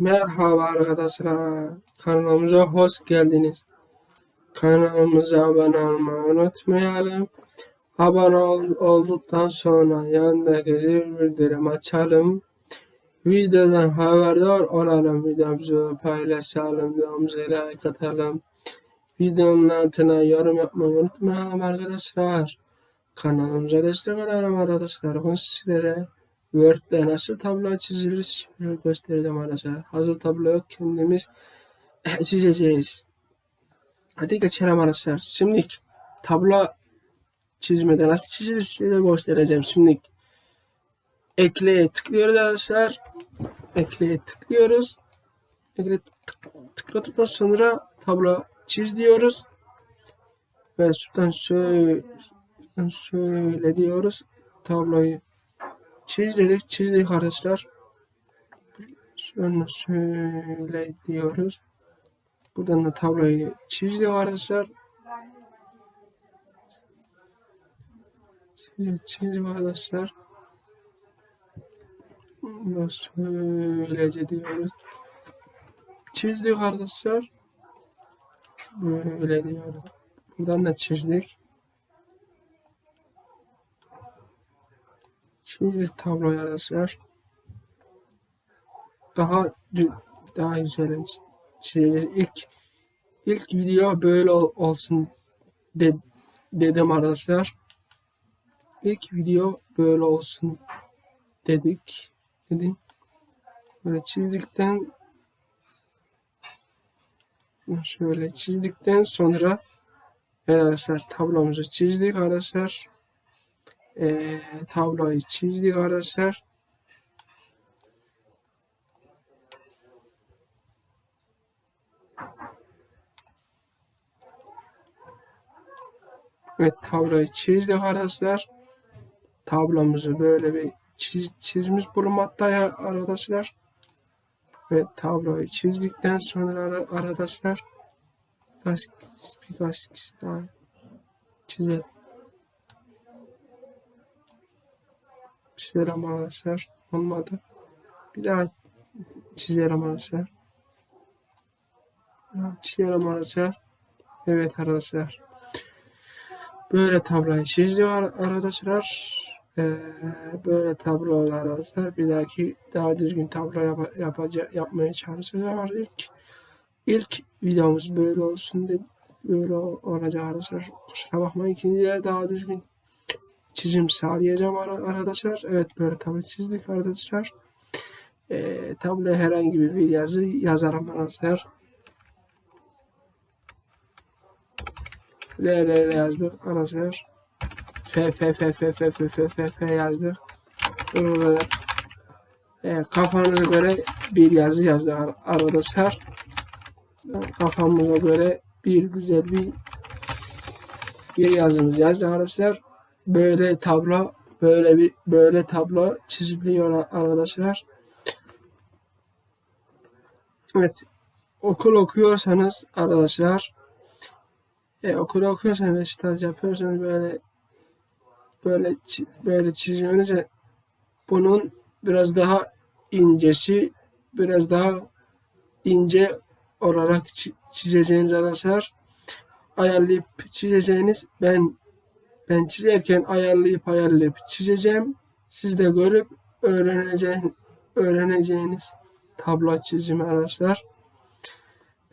Merhaba arkadaşlar. Kanalımıza hoş geldiniz. Kanalımıza abone olmayı unutmayalım. Abone ol- olduktan sonra yanındaki zil bildirim açalım. Videodan haberdar olalım. Videomuzu paylaşalım. Videomuza like atalım. Videonun altına yorum yapmayı unutmayalım arkadaşlar. Kanalımıza destek olalım arkadaşlar. Bugün sizlere Word'de nasıl tablo çizilir şimdi göstereceğim arkadaşlar. Hazır tablo yok kendimiz çizeceğiz. Hadi geçelim arkadaşlar. Şimdi tablo çizmede nasıl çizilir size göstereceğim. Şimdi ekleye tıklıyoruz arkadaşlar. Ekleye tıklıyoruz. Ekleye tık, tıkladıktan sonra tablo çiz diyoruz. Ve şuradan şöyle, şöyle diyoruz. Tabloyu çiz dedik. Çizdik arkadaşlar. Şöyle şöyle diyoruz. Buradan da tabloyu çizdik arkadaşlar. Çizdik, arkadaşlar. Ve şöylece diyoruz. Çizdik arkadaşlar. Böyle diyoruz. Buradan da çizdik. Şimdi tabloyu arkadaşlar. Daha daha güzel çizeceğiz. İlk ilk video böyle ol- olsun de, dedim arkadaşlar. İlk video böyle olsun dedik. Dedim. Böyle çizdikten şöyle çizdikten sonra arkadaşlar tablomuzu çizdik arkadaşlar. Ee, tabloyu çizdik arkadaşlar. Evet tabloyu çizdik arkadaşlar. Tablomuzu böyle bir çiz, çizmiş bulunmakta ya arkadaşlar. Ve tabloyu çizdikten sonra arkadaşlar birkaç, birkaç kişi daha çizelim. Çizelim arkadaşlar. Olmadı. Bir daha çizelim arkadaşlar. Çizelim arkadaşlar. Evet arkadaşlar. Böyle tabloyu çizdik ar- arkadaşlar. Ee, böyle tablolar arkadaşlar. Bir dahaki daha düzgün tablo yap yapaca- yapmaya çalışacağım. İlk ilk videomuz böyle olsun dedi. Böyle ol- olacak arkadaşlar. Kusura bakmayın. İkinciye daha düzgün çizim sağlayacağım ar- arkadaşlar. Evet böyle tablo çizdik arkadaşlar. Ee, tabloya herhangi bir yazı yazarım arkadaşlar. L L L yazdık arkadaşlar. F F F F F F F F F yazdık. Burada e, kafanıza göre bir yazı yazdık ar- arkadaşlar. Kafamıza göre bir güzel bir bir yazımız yazdık arkadaşlar. Böyle tablo böyle bir böyle tablo çiziliyor arkadaşlar. Evet. Okul okuyorsanız arkadaşlar e, okul okuyorsanız staj yapıyorsanız böyle böyle böyle çiziyorsunuz bunun biraz daha incesi biraz daha ince olarak çi- çizeceğiniz arkadaşlar ayarlayıp çizeceğiniz ben ben çizerken ayarlayıp ayarlayıp çizeceğim siz de görüp öğreneceğin, öğreneceğiniz tablo çizimi arkadaşlar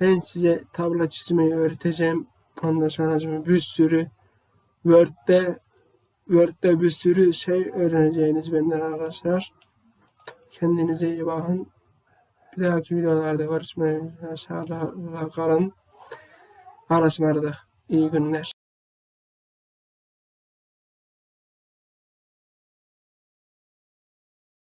ben size tablo çizmeyi öğreteceğim ondan sonra bir sürü Word'de Word'de bir sürü şey öğreneceğiniz benden arkadaşlar. Kendinize iyi bakın. Bir dahaki videolarda görüşmeye sağlıkla kalın. Arasmarda. İyi günler.